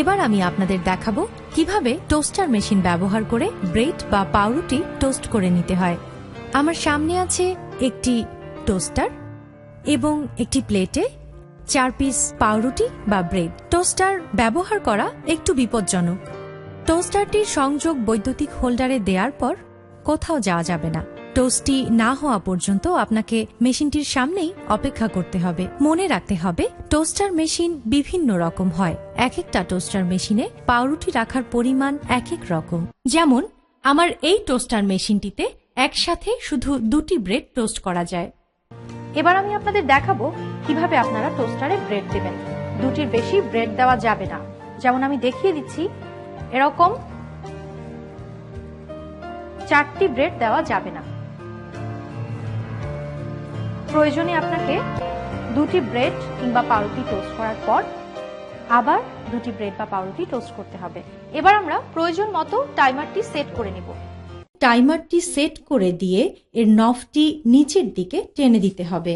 এবার আমি আপনাদের দেখাবো কীভাবে টোস্টার মেশিন ব্যবহার করে ব্রেড বা পাউরুটি টোস্ট করে নিতে হয়। আমার সামনে আছে একটি টোস্টার এবং একটি প্লেটে চার পিস পাউরুটি বা ব্রেড। টোস্টার ব্যবহার করা একটু বিপজ্জনক। টোস্টারটির সংযোগ বৈদ্যুতিক হোল্ডারে দেওয়ার পর কোথাও যাওয়া যাবে না। টোস্টটি না হওয়া পর্যন্ত আপনাকে মেশিনটির সামনেই অপেক্ষা করতে হবে। মনে রাখতে হবে টোস্টার মেশিন বিভিন্ন রকম হয়। এক একটা টোস্টার মেশিনে পাউরুটি রাখার পরিমাণ এক এক রকম। যেমন, আমার এই টোস্টার মেশিনটিতে একসাথে শুধু দুটি ব্রেড টোস্ট করা যায়। এবার আমি আপনাদের দেখাবো কীভাবে আপনারা টোস্টারে ব্রেড দেবেন। দুটির বেশি ব্রেড দেওয়া যাবে না। যেমন আমি দেখিয়ে দিচ্ছি, এরকম চারটি ব্রেড দেওয়া যাবে না। প্রয়োজনে আপনাকে দুটি ব্রেড কিংবা পাউরুটি টোস্ট করার পর আবার দুটি ব্রেড বা পাউরুটি টোস্ট করতে হবে। এবার আমরা প্রয়োজন মতো টাইমারটি সেট করে নিব। টাইমারটি সেট করে দিয়ে এর নফটি নিচের দিকে টেনে দিতে হবে।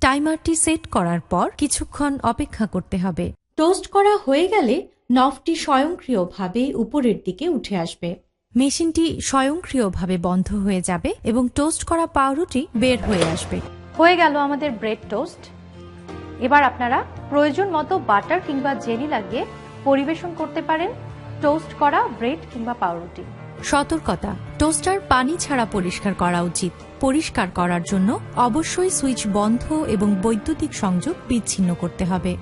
টাইমারটি সেট করার পর কিছুক্ষণ অপেক্ষা করতে হবে। টোস্ট করা হয়ে গেলে নফটি স্বয়ংক্রিয়ভাবে উপরের দিকে উঠে আসবে। মেশিনটি স্বয়ংক্রিয়ভাবে বন্ধ হয়ে যাবে এবং টোস্ট করা পাউরুটি বের হয়ে আসবে। হয়ে গেল আমাদের ব্রেড টোস্ট। এবার আপনারা প্রয়োজন মতো বাটার কিংবা জেলি লাগিয়ে পরিবেশন করতে পারেন টোস্ট করা ব্রেড কিংবা পাউরুটি। সতর্কতা, টোস্টার পানি ছাড়া পরিষ্কার করা উচিত। পরিষ্কার করার জন্য অবশ্যই সুইচ বন্ধ এবং বৈদ্যুতিক সংযোগ বিচ্ছিন্ন করতে হবে।